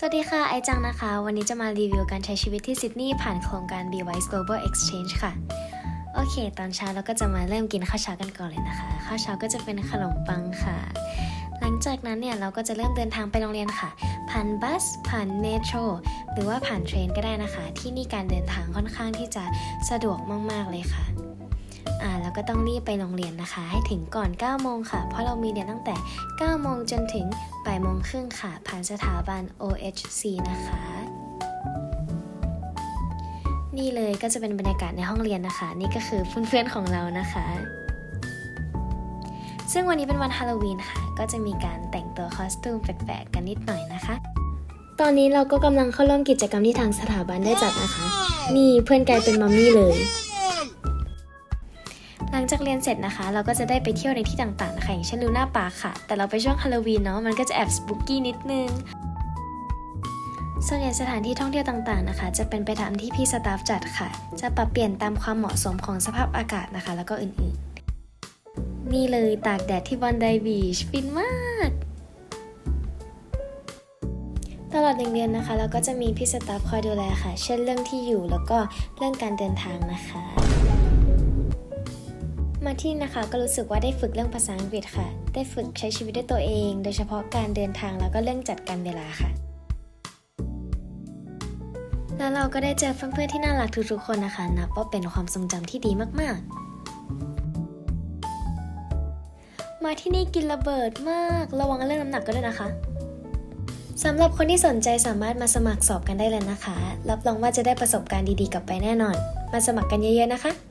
สวัสดีค่ะ ไอจังนะคะ วันนี้จะมารีวิวการใช้ชีวิตที่ซิดนีย์ผ่านโครงการ Bwise Global Exchange ค่ะ โอเค ตอนเช้าเราก็จะมาเริ่มกินข้าวเช้ากันก่อนเลยนะคะ ข้าวเช้าก็จะเป็นขนมปังค่ะ หลังจากนั้นเนี่ย เราก็จะเริ่มเดินทางไปโรงเรียนค่ะ ผ่านบัส ผ่านเมโทร หรือว่าผ่านเทรนก็ได้นะคะ ที่นี่การเดินทางค่อนข้างที่จะสะดวกมาก ๆ เลยค่ะ อ่าแล้วก็ต้องรีบไปโรงเรียนนะคะ ให้ถึงก่อน9โมงค่ะ เพราะเรามีเรียนตั้งแต่9โมงจนถึงบ่ายโมงครึ่งค่ะ ผ่านสถาบัน OHC นะคะ นี่เลยก็จะเป็นบรรยากาศในห้องเรียนนะคะ นี่ก็คือเพื่อนๆของเรานะคะ ซึ่งวันนี้เป็นวันฮาโลวีนค่ะ ก็จะมีการแต่งตัวคอสตูมแปลกๆกันนิดหน่อยนะคะตอนนี้เราก็กำลังเข้าร่วมกิจกรรมที่ทางสถาบันได้จัดนะคะ นี่เพื่อนกลายเป็นมัมมี่เลย หลังจากเรียนเสร็จนะคะ เราก็จะได้ไปเที่ยวในที่ต่างๆนะคะอย่างเช่นลูน่าปาร์ค่ะ แต่เราไปช่วงฮาโลวีนเนาะมันก็จะแอบสปุกกี้นิดนึงส่วนใหญ่สถานที่ท่องเที่ยวต่างๆนะคะ จะเป็นไปตามที่พี่สตาฟจัดค่ะ จะปรับเปลี่ยนตามความเหมาะสมของสภาพอากาศนะคะ แล้วก็อื่นๆ นี่เลยตากแดดที่บอนไดบีชฟินมาก ตลอดหนึ่งเดือนนะคะ เราก็จะมีพี่สตาฟคอยดูแลค่ะ เช่นเรื่องที่อยู่แล้วก็เรื่องการเดินทางนะคะ มาที่นะคะก็รู้สึกว่าได้ฝึกเรื่องภาษาอังกฤษค่ะ ได้ฝึกใช้ชีวิตด้วยตัวเอง โดยเฉพาะการเดินทางแล้วก็เรื่องจัดการเวลาค่ะ แล้วเราก็ได้เจอเพื่อนๆที่น่ารักทุกๆคนนะคะ นับว่าเป็นความทรงจำที่ดีมากๆมาที่นี่กินระเบิดมาก ระวังเรื่องน้ำหนักก็ด้วยนะคะสำหรับคนที่สนใจสามารถมาสมัครสอบกันได้เลยนะคะ รับรองว่าจะได้ประสบการณ์ดีๆกลับไปแน่นอน มาสมัครกันเยอะๆนะคะ